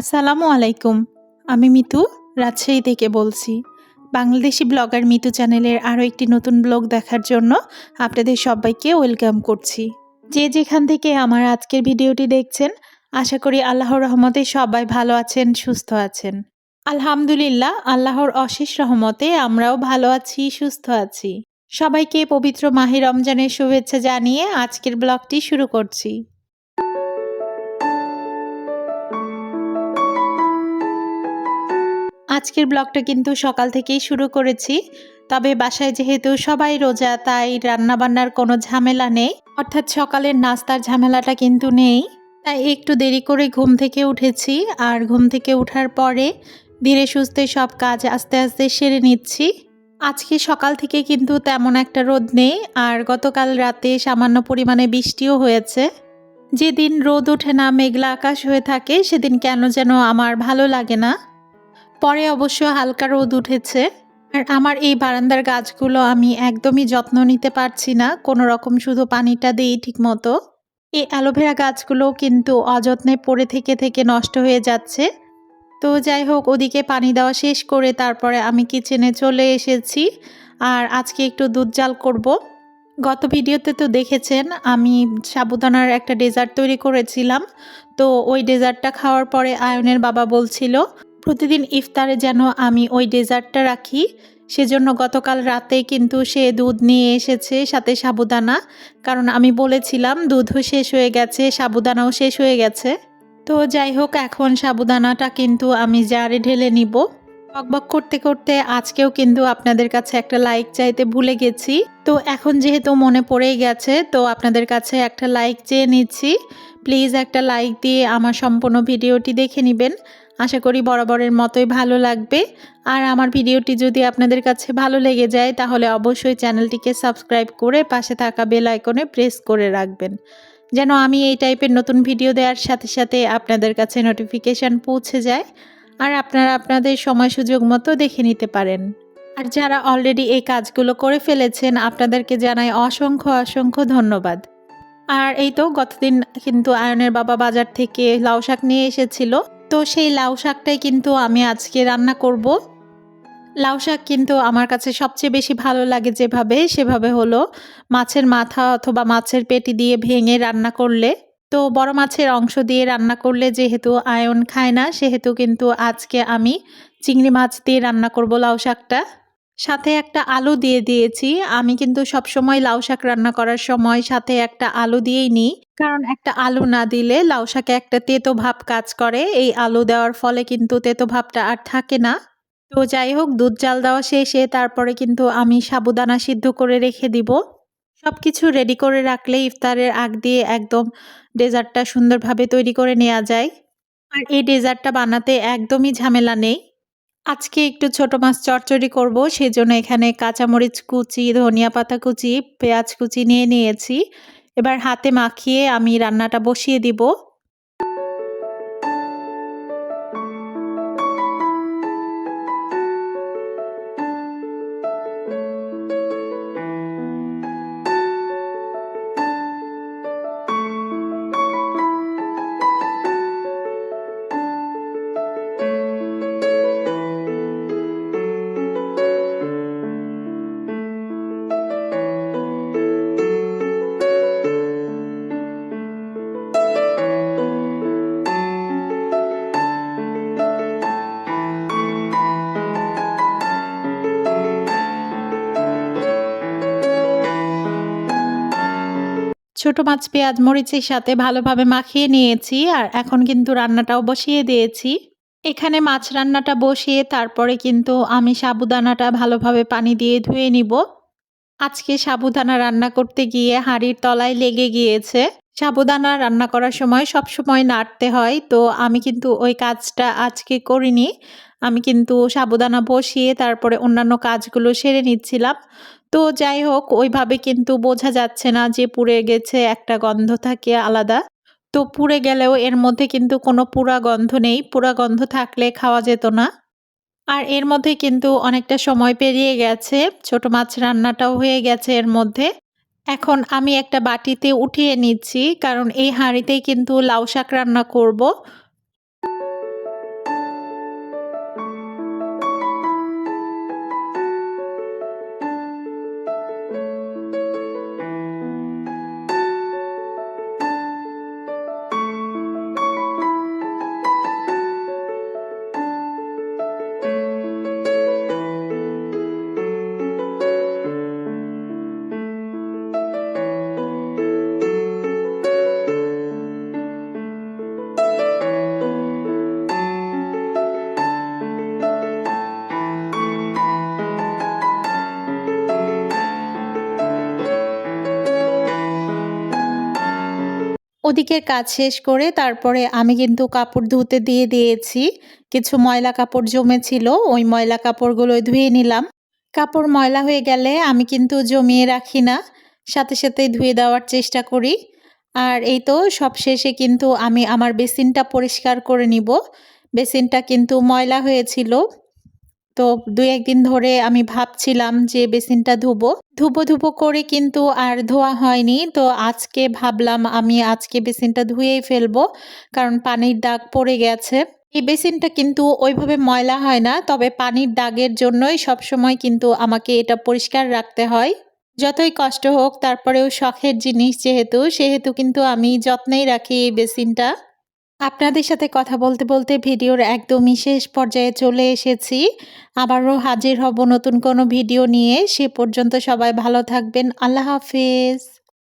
আসসালামু আলাইকুম। আমি মিতু, রাজশাহী থেকে বলছি। বাংলাদেশি ব্লগার মিতু চ্যানেলের আরও একটি নতুন ব্লগ দেখার জন্য আপনাদের সবাইকে ওয়েলকাম করছি। যে যেখান থেকে আমার আজকের ভিডিওটি দেখছেন, আশা করি আল্লাহর রহমতে সবাই ভালো আছেন, সুস্থ আছেন। আলহামদুলিল্লাহ, আল্লাহর অশেষ রহমতে আমরাও ভালো আছি, সুস্থ আছি। সবাইকে পবিত্র মাহে রমজানের শুভেচ্ছা জানিয়ে আজকের ব্লগটি শুরু করছি। আজকের ব্লগটা কিন্তু সকাল থেকেই শুরু করেছি। তবে বাসায় যেহেতু সবাই রোজা, তাই রান্নাবান্নার কোনো ঝামেলা নেই। অর্থাৎ সকালের নাস্তার ঝামেলাটা কিন্তু নেই। তাই একটু দেরি করে ঘুম থেকে উঠেছি আর ঘুম থেকে ওঠার পরে ধীরে সুস্থে সব কাজ আস্তে আস্তে সেরে নিচ্ছি। আজকে সকাল থেকে কিন্তু তেমন একটা রোদ নেই আর গতকাল রাতে সামান্য পরিমাণে বৃষ্টিও হয়েছে। যেদিন রোদ ওঠে না, মেঘলা আকাশ হয়ে থাকে, সেদিন কেন যেন আমার ভালো লাগে না। পরে অবশ্য হালকা রোদ উঠেছে। আর আমার এই বারান্দার গাছগুলো আমি একদমই যত্ন নিতে পারছি না। কোনো রকম শুধু পানিটা দিই ঠিক মতো এই অ্যালোভেরা গাছগুলো কিন্তু অযত্নে পড়ে থেকে থেকে নষ্ট হয়ে যাচ্ছে। তো যাই হোক, ওদিকে পানি দেওয়া শেষ করে তারপরে আমি কিচেনে চলে এসেছি। আর আজকে একটু দুধ জাল করব। গত ভিডিওতে তো দেখেছেন, আমি সাবুদানার একটা ডেজার্ট তৈরি করেছিলাম। তো ওই ডেজার্টটা খাওয়ার পরে আয়নের বাবা বলছিল প্রতিদিন ইফতারে যেন আমি ওই ডেজার্টটা রাখি, সেজন্য গতকাল রাতে কিন্তু সে দুধ নিয়ে এসেছে সাথে সাবুদানা। কারণ আমি বলেছিলাম দুধও শেষ হয়ে গেছে, সাবুদানাও শেষ হয়ে গেছে। তো যাই হোক, এখন সাবুদানাটা কিন্তু আমি জারে ঢেলে নিব। বকবক করতে করতে আজকেও কিন্তু আপনাদের কাছে একটা লাইক চাইতে ভুলে গেছি। তো এখন যেহেতু মনে পড়েই গেছে, তো আপনাদের কাছে একটা লাইক চেয়ে নিচ্ছি। প্লিজ একটা লাইক দিয়ে আমার সম্পূর্ণ ভিডিওটি দেখে নেবেন। আশা করি বরাবরের মতোই ভালো লাগবে। আর আমার ভিডিওটি যদি আপনাদের কাছে ভালো লেগে যায়, তাহলে অবশ্যই চ্যানেলটিকে সাবস্ক্রাইব করে পাশে থাকা বেল আইকনে প্রেস করে রাখবেন। যেন আমি এই টাইপের নতুন ভিডিও দেওয়ার সাথে সাথে আপনাদের কাছে নোটিফিকেশান পৌঁছে যায় আর আপনারা আপনাদের সময় সুযোগ মতো দেখে নিতে পারেন। আর যারা অলরেডি এই কাজগুলো করে ফেলেছেন, আপনাদেরকে জানাই অসংখ্য অসংখ্য ধন্যবাদ। আর এই তো গতদিন কিন্তু আয়নের বাবা বাজার থেকে লাউ শাক নিয়ে এসেছিল। তো সেই লাউ শাকটাই কিন্তু আমি আজকে রান্না করব। লাউ শাক কিন্তু আমার কাছে সবচেয়ে বেশি ভালো লাগে যেভাবে, সেভাবে হলো মাছের মাথা অথবা মাছের পেটি দিয়ে ভেঙে রান্না করলে। তো বড় মাছের অংশ দিয়ে রান্না করলে যেহেতু আয়ন খায় না, সেহেতু কিন্তু আজকে আমি চিংড়ি মাছ দিয়ে রান্না করব লাউ শাকটা। সাথে একটা আলু দিয়ে দিয়েছি। আমি কিন্তু সব সময় লাউ শাক রান্না করার সময় সাথে একটা আলু দিয়েই নিই। কারণ একটা আলু না দিলে লাউ শাকে একটা তেতো ভাব কাজ করে। এই আলু দেওয়ার ফলে কিন্তু তেতো ভাবটা আর থাকে না। তো যাই হোক, দুধ জাল দেওয়া শেষে তারপরে কিন্তু আমি সাবুদানা সিদ্ধ করে রেখে দিব। সব কিছু রেডি করে রাখলে ইফতারের আগ দিয়ে একদম ডেজার্টটা সুন্দরভাবে তৈরি করে নেওয়া যায়। আর এই ডেজার্টটা বানাতে একদমই ঝামেলা নেই। আজকে একটু ছোট মাছ চচ্চড়ি করব, সেজন্য এখানে কাঁচামরিচ কুচি, ধনিয়া পাতা কুচি, পেঁয়াজ কুচি নিয়ে নিয়েছি। এবার হাতে মাখিয়ে আমি রান্নাটা বসিয়ে দিব। ছোট মাছ, পেঁয়াজ, মরিচের সাথে ভালোভাবে মাখিয়ে নিয়েছি আর এখন কিন্তু রান্নাটাও বসিয়ে দিয়েছি। এখানে মাছ রান্নাটা বসিয়ে তারপরে কিন্তু আমি সাবুদানাটা ভালোভাবে পানি দিয়ে ধুয়ে নিব। আজকে সাবুদানা রান্না করতে গিয়ে হাঁড়ির তলায় লেগে গিয়েছে। সাবুদানা রান্না করার সময় সব সময় নাড়তে হয়, তো আমি কিন্তু ওই কাজটা আজকে করিনি। আমি কিন্তু সাবুদানা বসিয়ে তারপরে অন্যান্য কাজগুলো সেরে নিচ্ছিলাম। তো যাই হোক, ওইভাবে কিন্তু বোঝা যাচ্ছে না যে পুড়ে গেছে একটা গন্ধ থাকে আলাদা। তো পুড়ে গেলেও এর মধ্যে কিন্তু কোনো পুরা গন্ধ নেই। পুরা গন্ধ থাকলে খাওয়া যেত না। আর এর মধ্যে কিন্তু অনেকটা সময় পেরিয়ে গেছে। ছোট মাছ রান্নাটাও হয়ে গেছে এর মধ্যে। এখন আমি একটা বাটিতে উঠিয়ে নিচ্ছি, কারণ এই হাঁড়িতেই কিন্তু লাউ শাক রান্না করব। ওদিকের কাজ শেষ করে তারপরে আমি কিন্তু কাপড় ধুতে দিয়ে দিয়েছি। কিছু ময়লা কাপড় জমেছিল, ওই ময়লা কাপড়গুলো ধুয়ে নিলাম। কাপড় ময়লা হয়ে গেলে আমি কিন্তু জমিয়ে রাখি না, সাথে সাথে ধুয়ে দেওয়ার চেষ্টা করি। আর এই তো সব শেষে কিন্তু আমি আমার বেসিনটা পরিষ্কার করে নিব। বেসিনটা কিন্তু ময়লা হয়েছিল তো দুই একদিন ধরে আমি ভাবছিলাম যে বেসিনটা ধুবো। ধুবো ধুবো করে কিন্তু আর ধোয়া হয়নি। তো আজকে ভাবলাম আমি আজকে বেসিনটা ধুয়েই ফেলব, কারণ পানির দাগ পড়ে গেছে। এই বেসিনটা কিন্তু ওইভাবে ময়লা হয় না, তবে পানির দাগের জন্যই সবসময় কিন্তু আমাকে এটা পরিষ্কার রাখতে হয়। যতই কষ্ট হোক, তারপরেও শখের জিনিস যেহেতু, সেহেতু কিন্তু আমি যত্নেই রাখি এই বেসিনটা। আপনাদের সাথে কথা বলতে বলতে ভিডিওর একদমই শেষ পর্যায়ে চলে এসেছি। আবারও হাজির হব নতুন কোনো ভিডিও নিয়ে। সে পর্যন্ত সবাই ভালো থাকবেন। আল্লাহ হাফিজ।